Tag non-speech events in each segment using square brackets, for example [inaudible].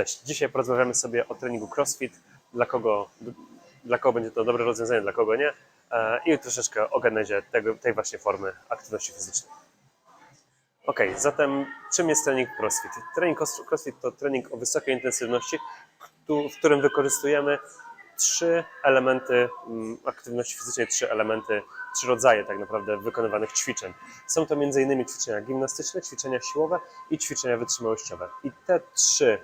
Cześć, dzisiaj porozmawiamy sobie o treningu CrossFit, dla kogo, dla kogo będzie to dobre rozwiązanie, dla kogo nie e, i troszeczkę o genezie tego, tej właśnie formy aktywności fizycznej. Ok, zatem czym jest trening CrossFit? Trening CrossFit to trening o wysokiej intensywności, w którym wykorzystujemy trzy elementy mm, aktywności fizycznej, trzy elementy, trzy rodzaje tak naprawdę wykonywanych ćwiczeń. Są to m.in. ćwiczenia gimnastyczne, ćwiczenia siłowe i ćwiczenia wytrzymałościowe. I te trzy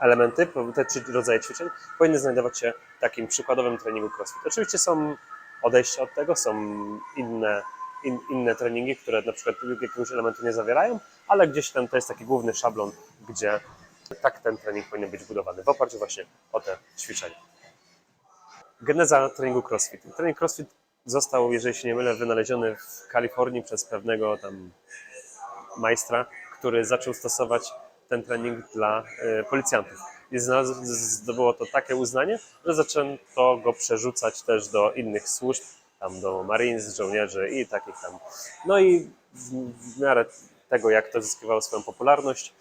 elementy, te trzy rodzaje ćwiczeń powinny znajdować się w takim przykładowym treningu CrossFit. Oczywiście są odejścia od tego, są inne, in, inne treningi, które na przykład jakiegoś elementu nie zawierają, ale gdzieś tam to jest taki główny szablon, gdzie tak ten trening powinien być budowany w oparciu właśnie o te ćwiczenia. Geneza treningu CrossFit. Trening CrossFit został, jeżeli się nie mylę, wynaleziony w Kalifornii przez pewnego tam majstra, który zaczął stosować ten trening dla e, policjantów. I zdobyło to takie uznanie, że zaczęto go przerzucać też do innych służb, tam do Marines, żołnierzy i takich tam. No i w, miarę tego, jak to zyskiwało swoją popularność,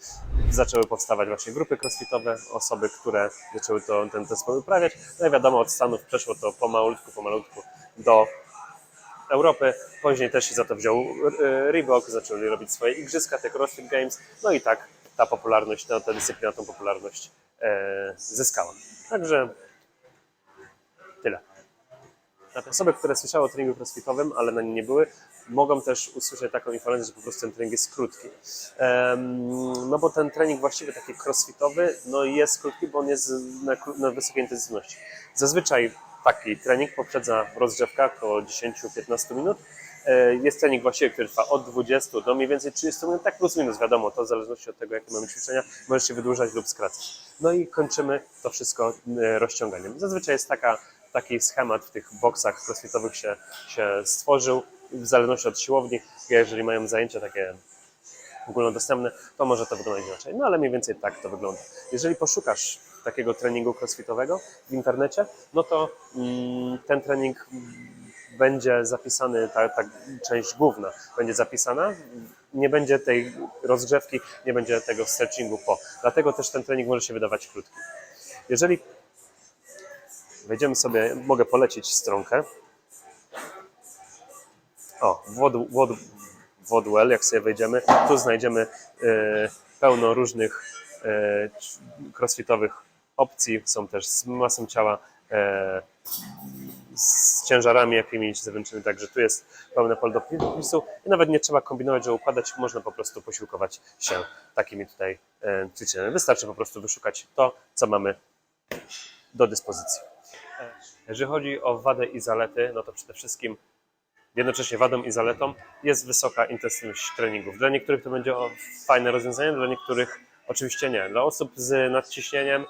zaczęły powstawać właśnie grupy crossfitowe, osoby, które zaczęły to, ten, sport uprawiać. No i wiadomo, od Stanów przeszło to pomalutku, pomalutku do Europy. Później też się za to wziął e, Reebok, zaczęli robić swoje igrzyska, te CrossFit Games. No i tak ta popularność, ta, ta dyscyplina tą popularność e, zyskała. Także tyle. Osoby, które słyszały o treningu crossfitowym, ale na nim nie były, mogą też usłyszeć taką informację, że po prostu ten trening jest krótki. No bo ten trening właściwie taki crossfitowy no jest krótki, bo on jest na, na wysokiej intensywności. Zazwyczaj taki trening poprzedza rozgrzewka około 10-15 minut. E, Jest trening właściwie, który trwa od 20 do mniej więcej 30 minut, tak plus minus, wiadomo, to w zależności od tego, jakie mamy ćwiczenia, może się wydłużać lub skracać. No i kończymy to wszystko e, rozciąganiem. Zazwyczaj jest taka, taki schemat w tych boksach crossfitowych się, się stworzył, w zależności od siłowni. Jeżeli mają zajęcia takie ogólnodostępne, to może to wyglądać inaczej. No ale mniej więcej tak to wygląda. Jeżeli poszukasz takiego treningu crossfitowego w internecie, no to mm, ten trening będzie zapisany, ta, ta część główna będzie zapisana, nie będzie tej rozgrzewki, nie będzie tego stretchingu po. Dlatego też ten trening może się wydawać krótki. Jeżeli wejdziemy sobie, mogę polecić stronkę. O, Wod, Wod, Wodwell, jak sobie wejdziemy, tu znajdziemy e, pełno różnych c- crossfitowych opcji. Są też z masą ciała, e, z ciężarami jakimiś zewnętrznymi, także tu jest pełne pole do wpisu i nawet nie trzeba kombinować, że układać, można po prostu posiłkować się takimi tutaj e, ćwiczeniami. Wystarczy po prostu wyszukać to, co mamy do dyspozycji. E, Jeżeli chodzi o wadę i zalety, no to przede wszystkim jednocześnie wadą i zaletą jest wysoka intensywność treningów. Dla niektórych to będzie fajne rozwiązanie, dla niektórych oczywiście nie. Dla osób z nadciśnieniem em,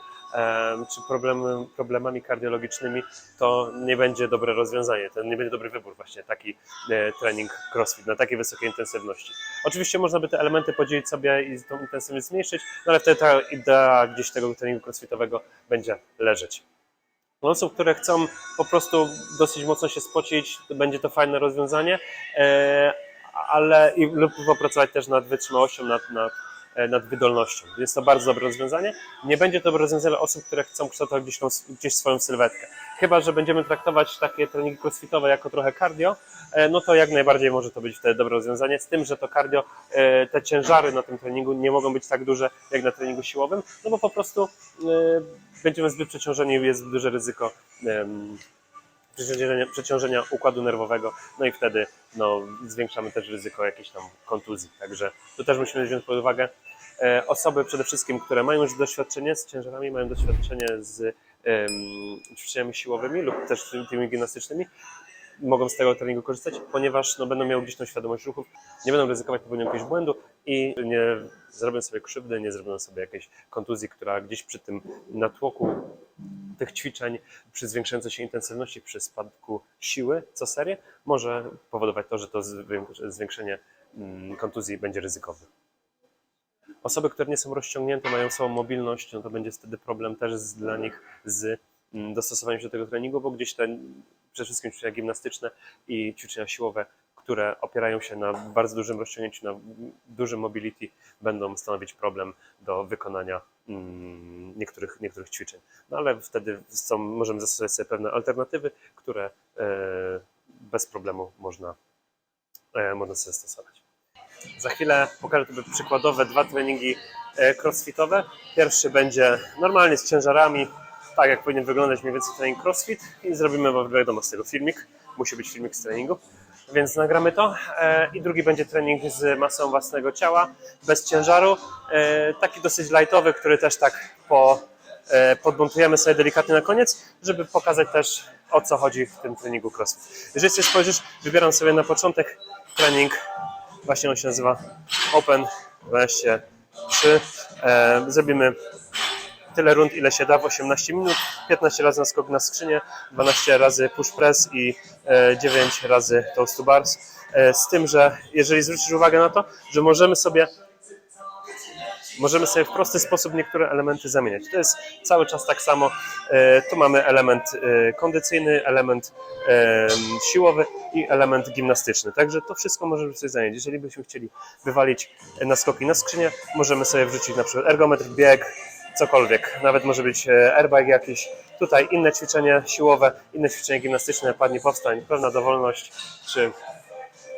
czy problemy, problemami kardiologicznymi to nie będzie dobre rozwiązanie, to nie będzie dobry wybór właśnie taki e, trening crossfit na takiej wysokiej intensywności. Oczywiście można by te elementy podzielić sobie i tą intensywność zmniejszyć, no ale wtedy ta idea gdzieś tego treningu crossfitowego będzie leżeć. Dla osób, które chcą po prostu dosyć mocno się spocić, to będzie to fajne rozwiązanie, e, ale i, lub popracować też nad wytrzymałością, nad, nad, nad wydolnością. Jest to bardzo dobre rozwiązanie. Nie będzie to dobre rozwiązanie dla osób, które chcą kształtować gdzieś, tą, gdzieś swoją sylwetkę. Chyba, że będziemy traktować takie treningi crossfitowe jako trochę cardio, e, no to jak najbardziej może to być wtedy dobre rozwiązanie, z tym, że to cardio, e, te ciężary na tym treningu nie mogą być tak duże jak na treningu siłowym, no bo po prostu e, będziemy zbyt przeciążeni, jest duże ryzyko przeciążenia, przeciążenia układu nerwowego, no i wtedy no, zwiększamy też ryzyko jakiejś tam kontuzji. Także to też musimy wziąć pod uwagę. E, Osoby przede wszystkim, które mają już doświadczenie z ciężarami, mają doświadczenie z ćwiczeniami siłowymi lub też tymi gimnastycznymi, mogą z tego treningu korzystać, ponieważ no, będą miały gdzieś tą świadomość ruchów, nie będą ryzykować popełnienia jakiegoś błędu i nie zrobią sobie krzywdy, nie zrobią sobie jakiejś kontuzji, która gdzieś przy tym natłoku tych ćwiczeń, przy zwiększającej się intensywności, przy spadku siły co serię, może powodować to, że to zwię- zwiększenie mm, kontuzji będzie ryzykowne. Osoby, które nie są rozciągnięte, mają słabą mobilność, no to będzie wtedy problem też z, dla nich z mm, dostosowaniem się do tego treningu, bo gdzieś te przede wszystkim ćwiczenia gimnastyczne i ćwiczenia siłowe, które opierają się na bardzo dużym rozciągnięciu, na dużym mobility, będą stanowić problem do wykonania mm, niektórych, niektórych ćwiczeń. No ale wtedy są, możemy zastosować sobie pewne alternatywy, które e, bez problemu można, e, można sobie stosować. Za chwilę pokażę Tobie przykładowe dwa treningi e, crossfitowe. Pierwszy będzie normalnie z ciężarami, tak jak powinien wyglądać mniej więcej trening crossfit i zrobimy, bo wiadomo z tego filmik, musi być filmik z treningu, więc nagramy to. E, I drugi będzie trening z masą własnego ciała, bez ciężaru, e, taki dosyć lightowy, który też tak po, e, podmontujemy sobie delikatnie na koniec, żeby pokazać też o co chodzi w tym treningu crossfit. Jeżeli sobie spojrzysz, wybieram sobie na początek trening Właśnie on się nazywa Open 23. E, zrobimy tyle rund, ile się da w 18 minut. 15 razy na skok na skrzynię, 12 razy push press i e, 9 razy toast to bars. E, z tym, że jeżeli zwrócisz uwagę na to, że możemy sobie możemy sobie w prosty sposób niektóre elementy zamieniać. To jest cały czas tak samo. E, Tu mamy element e, kondycyjny, element e, siłowy i element gimnastyczny. Także to wszystko możemy sobie zamienić. Jeżeli byśmy chcieli wywalić naskoki na skrzynię, możemy sobie wrzucić na przykład ergometr, bieg, cokolwiek. Nawet może być e, airbag jakiś. Tutaj inne ćwiczenie siłowe, inne ćwiczenie gimnastyczne, padnie powstań, pełna dowolność, czy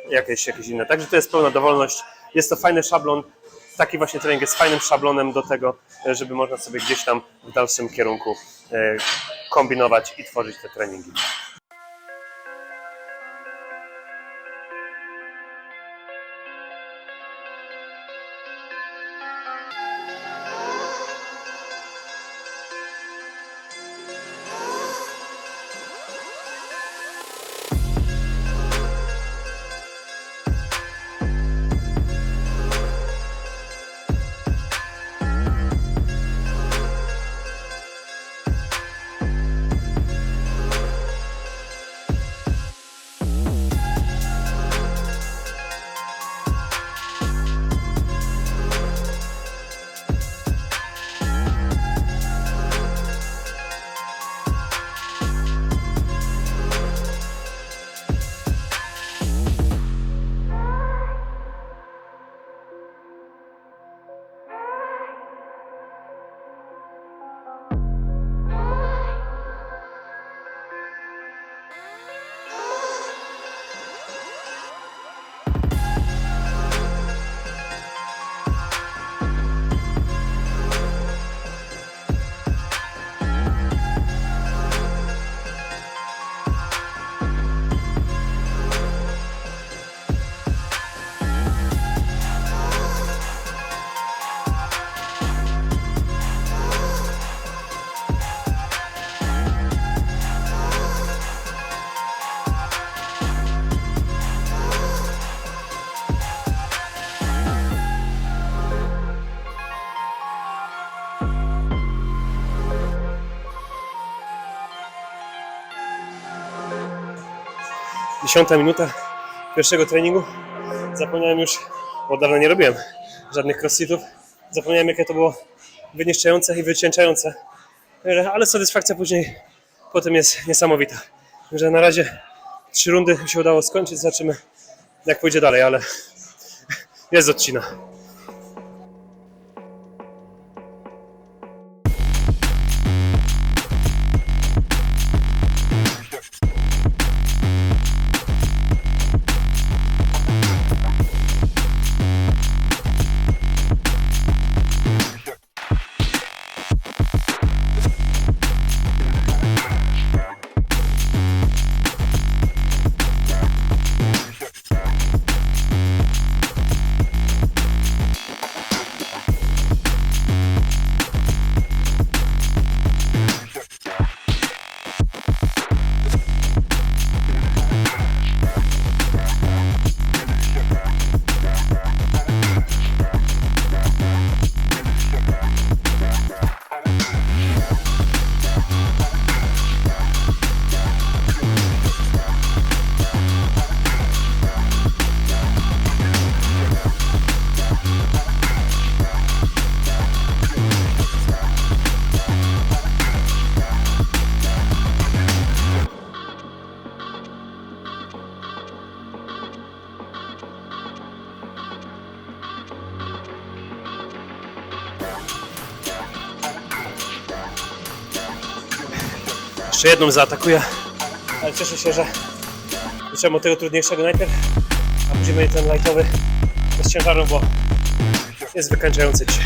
jakieś, jakieś inne. Także to jest pełna dowolność. Jest to fajny szablon. Taki właśnie trening jest fajnym szablonem do tego, e, żeby można sobie gdzieś tam w dalszym kierunku e, kombinować i tworzyć te treningi. Dziesiąta minuta pierwszego treningu. Zapomniałem już, bo od dawna nie robiłem żadnych crossfitów. Zapomniałem, jakie to było wyniszczające i wycieńczające. Ale satysfakcja później potem jest niesamowita. Że na razie trzy rundy się udało skończyć. Zobaczymy, jak pójdzie dalej, ale [laughs] jest odcina. Jeszcze jedną zaatakuję, ale cieszę się, że zacząłem od tego trudniejszego najpierw, a później ten lightowy bez ciężaru, bo jest wykańczający dzisiaj.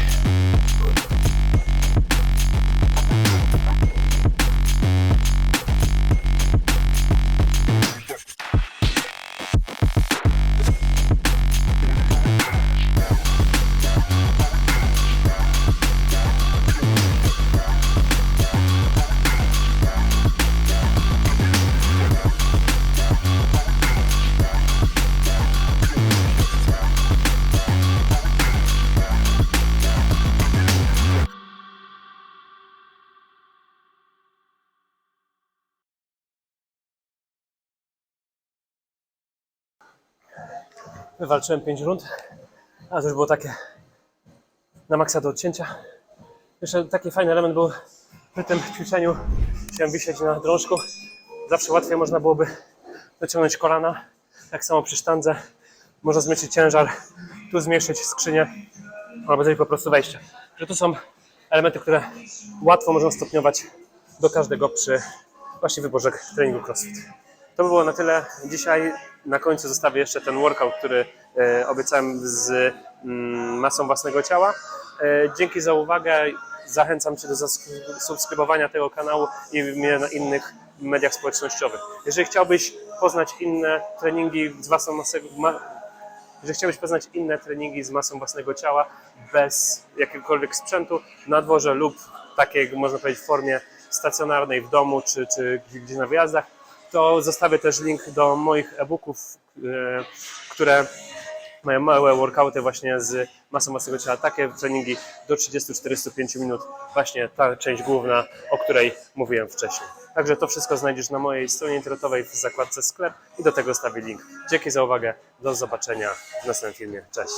Wywalczyłem 5 rund, a to już było takie na maksa do odcięcia. Jeszcze taki fajny element był przy tym ćwiczeniu. Chciałem wisieć na drążku. Zawsze łatwiej można byłoby dociągnąć kolana. Tak samo przy sztandze. Można zmniejszyć ciężar, tu zmniejszyć skrzynię, albo zrobić po prostu wejście. Że to są elementy, które łatwo można stopniować do każdego przy właśnie wyborze treningu CrossFit. To by było na tyle. Dzisiaj na końcu zostawię jeszcze ten workout, który e, obiecałem z mm, masą własnego ciała. E, dzięki za uwagę. Zachęcam Cię do zasubskrybowania tego kanału i mnie na innych mediach społecznościowych. Jeżeli chciałbyś poznać inne treningi z masą własnego, jeżeli chciałbyś poznać inne treningi z masą własnego ciała bez jakiegokolwiek sprzętu na dworze lub takiej, można powiedzieć, w formie stacjonarnej w domu czy, czy gdzieś na wyjazdach, to zostawię też link do moich e-booków, e, które mają małe workouty właśnie z masą własnego ciała. Takie treningi do 30-45 minut. Właśnie ta część główna, o której mówiłem wcześniej. Także to wszystko znajdziesz na mojej stronie internetowej w zakładce sklep i do tego stawię link. Dzięki za uwagę. Do zobaczenia w następnym filmie. Cześć.